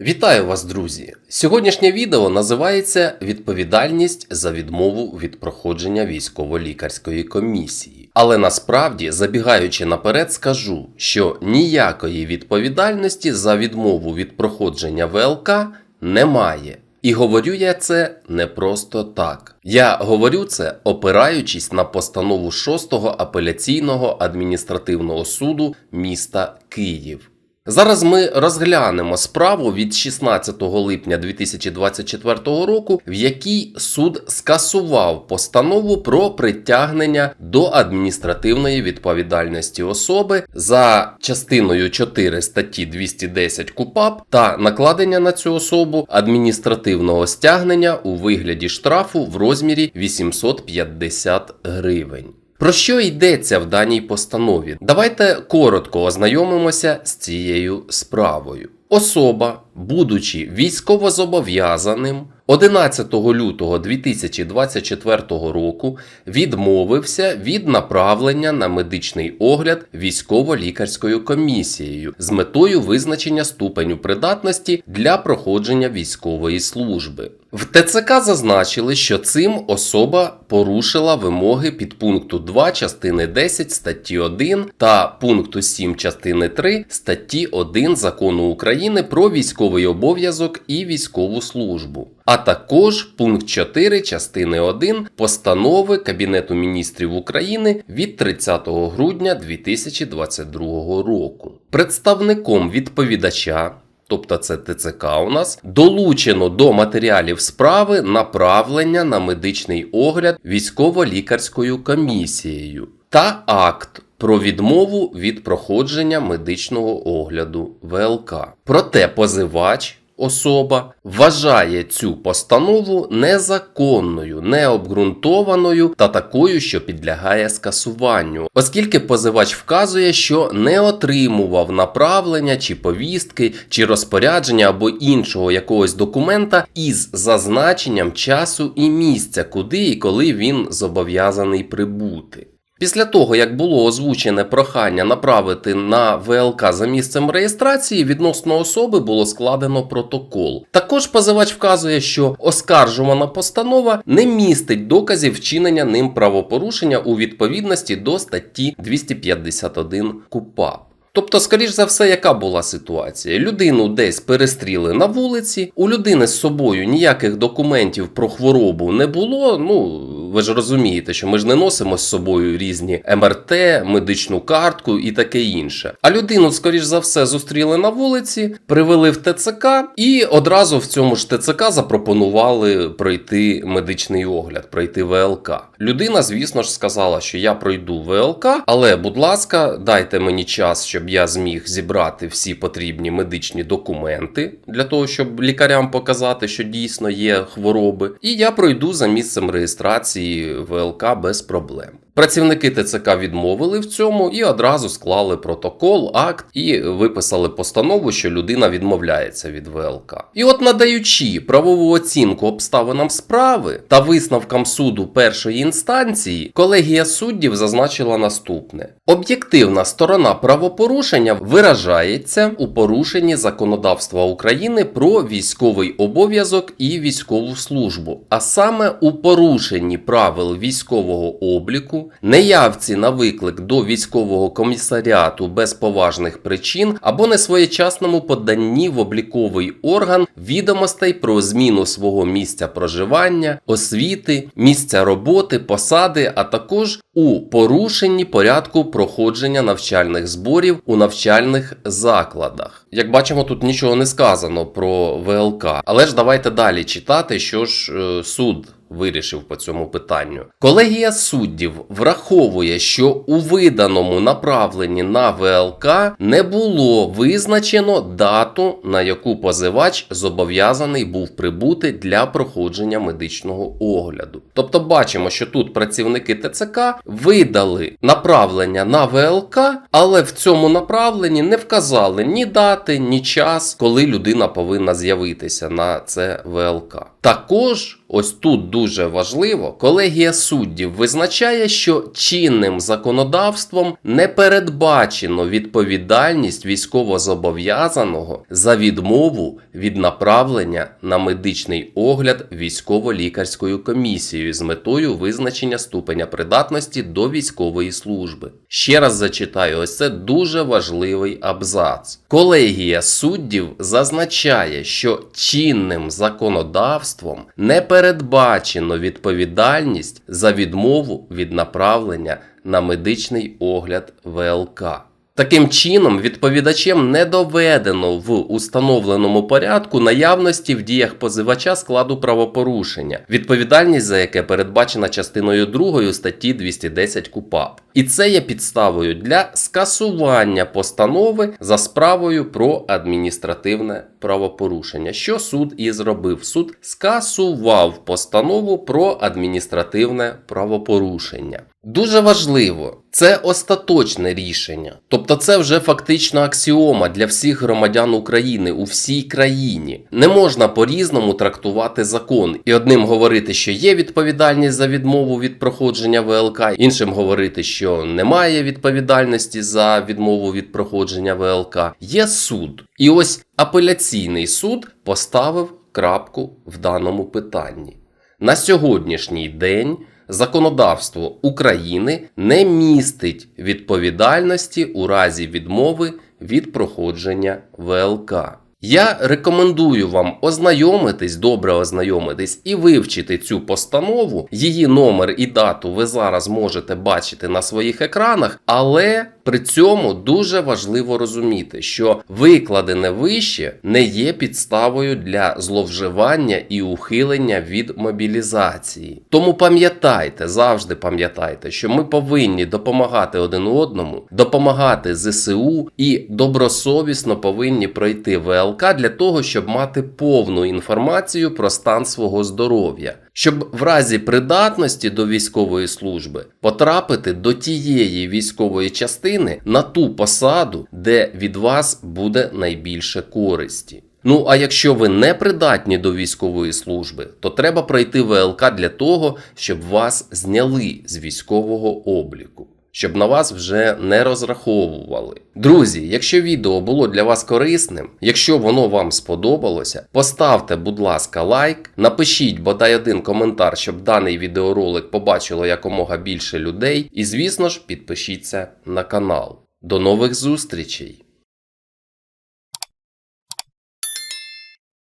Вітаю вас, друзі! Сьогоднішнє відео називається Відповідальність за відмову від проходження військово-лікарської комісії. Але насправді, забігаючи наперед, скажу, що ніякої відповідальності за відмову від проходження ВЛК немає. І говорю я це не просто так. Я говорю це, опираючись на постанову 6-го апеляційного адміністративного суду міста Київ. Зараз ми розглянемо справу від 16 липня 2024 року, в якій суд скасував постанову про притягнення до адміністративної відповідальності особи за частиною 4 статті 210 КУПАП та накладення на цю особу адміністративного стягнення у вигляді штрафу в розмірі 850 гривень. Про що йдеться в даній постанові? Давайте коротко ознайомимося з цією справою. Особа, будучи військовозобов'язаним, 11 лютого 2024 року відмовився від направлення на медичний огляд військово-лікарською комісією з метою визначення ступеню придатності для проходження військової служби. В ТЦК зазначили, що цим особа порушила вимоги підпункту 2 частини 10 статті 1 та пункту 7 частини 3 статті 1 Закону України про військовий обов'язок і військову службу. А також пункт 4 частини 1 постанови Кабінету міністрів України від 30 грудня 2022 року. Представником відповідача тобто це ТЦК у нас, долучено до матеріалів справи направлення на медичний огляд військово-лікарською комісією та акт. Про відмову від проходження медичного огляду ВЛК. Проте позивач, особа, вважає цю постанову незаконною, необґрунтованою та такою, що підлягає скасуванню, оскільки позивач вказує, що не отримував направлення чи повістки, чи розпорядження або іншого якогось документа із зазначенням часу і місця, куди і коли він зобов'язаний прибути. Після того, як було озвучене прохання направити на ВЛК за місцем реєстрації, відносно особи було складено протокол. Також позивач вказує, що оскаржувана постанова не містить доказів вчинення ним правопорушення у відповідності до статті 251 КУПАП. Тобто, скоріш за все, яка була ситуація? Людину десь перестріли на вулиці, у людини з собою ніяких документів про хворобу не було. Ну ви ж розумієте, що ми ж не носимо з собою різні МРТ, медичну картку і таке інше. А людину, скоріш за все, зустріли на вулиці, привели в ТЦК і одразу в цьому ж ТЦК запропонували пройти медичний огляд, пройти ВЛК. Людина, звісно ж, сказала, що я пройду ВЛК, але, будь ласка, дайте мені час, щоб я зміг зібрати всі потрібні медичні документи для того, щоб лікарям показати, що дійсно є хвороби, і я пройду за місцем реєстрації ВЛК без проблем. Працівники ТЦК відмовили в цьому і одразу склали протокол, акт і виписали постанову, що людина відмовляється від ВЛК. І от надаючи правову оцінку обставинам справи та висновкам суду першої інстанції, колегія суддів зазначила наступне: об'єктивна сторона правопорушення виражається у порушенні законодавства України про військовий обов'язок і військову службу, а саме у порушенні правил військового обліку неявці на виклик до військового комісаріату без поважних причин або несвоєчасному поданні в обліковий орган відомостей про зміну свого місця проживання, освіти, місця роботи, посади, а також у порушенні порядку проходження навчальних зборів у навчальних закладах. Як бачимо, тут нічого не сказано про ВЛК, але ж давайте далі читати, що ж е, суд вирішив по цьому питанню. Колегія суддів враховує, що у виданому направленні на ВЛК не було визначено дату, на яку позивач зобов'язаний був прибути для проходження медичного огляду. Тобто, бачимо, що тут працівники ТЦК видали направлення на ВЛК, але в цьому направленні не вказали ні дати, ні час, коли людина повинна з'явитися на це ВЛК. Також ось тут дуже важливо, колегія суддів визначає, що чинним законодавством не передбачено відповідальність військовозобов'язаного за відмову від направлення на медичний огляд військово-лікарською комісією з метою визначення ступеня придатності до військової служби. Ще раз зачитаю, ось це дуже важливий абзац. Колегія суддів зазначає, що чинним законодавством не передбачено відповідальність за відмову від направлення на медичний огляд ВЛК. Таким чином, відповідачем не доведено в установленому порядку наявності в діях позивача складу правопорушення, відповідальність за яке передбачена частиною 2 статті 210 КУПАП. І це є підставою для скасування постанови за справою про адміністративне правопорушення. Що суд і зробив? Суд скасував постанову про адміністративне правопорушення. Дуже важливо, це остаточне рішення. Тобто це вже фактично аксіома для всіх громадян України у всій країні. Не можна по-різному трактувати закон і одним говорити, що є відповідальність за відмову від проходження ВЛК, іншим говорити, що немає відповідальності за відмову від проходження ВЛК. Є суд. І ось апеляційний суд поставив крапку в даному питанні. На сьогоднішній день законодавство України не містить відповідальності у разі відмови від проходження ВЛК. Я рекомендую вам ознайомитись, добре ознайомитись і вивчити цю постанову. Її номер і дату ви зараз можете бачити на своїх екранах, але при цьому дуже важливо розуміти, що викладене вище не є підставою для зловживання і ухилення від мобілізації. Тому пам'ятайте, завжди пам'ятайте, що ми повинні допомагати один одному, допомагати ЗСУ і добросовісно повинні пройти ВЛК для того, щоб мати повну інформацію про стан свого здоров'я. Щоб в разі придатності до військової служби потрапити до тієї військової частини на ту посаду, де від вас буде найбільше користі. Ну а якщо ви не придатні до військової служби, то треба пройти ВЛК для того, щоб вас зняли з військового обліку. Щоб на вас вже не розраховували. Друзі, якщо відео було для вас корисним, якщо воно вам сподобалося, поставте, будь ласка, лайк, напишіть бодай один коментар, щоб даний відеоролик побачило якомога більше людей. І, звісно ж, підпишіться на канал. До нових зустрічей!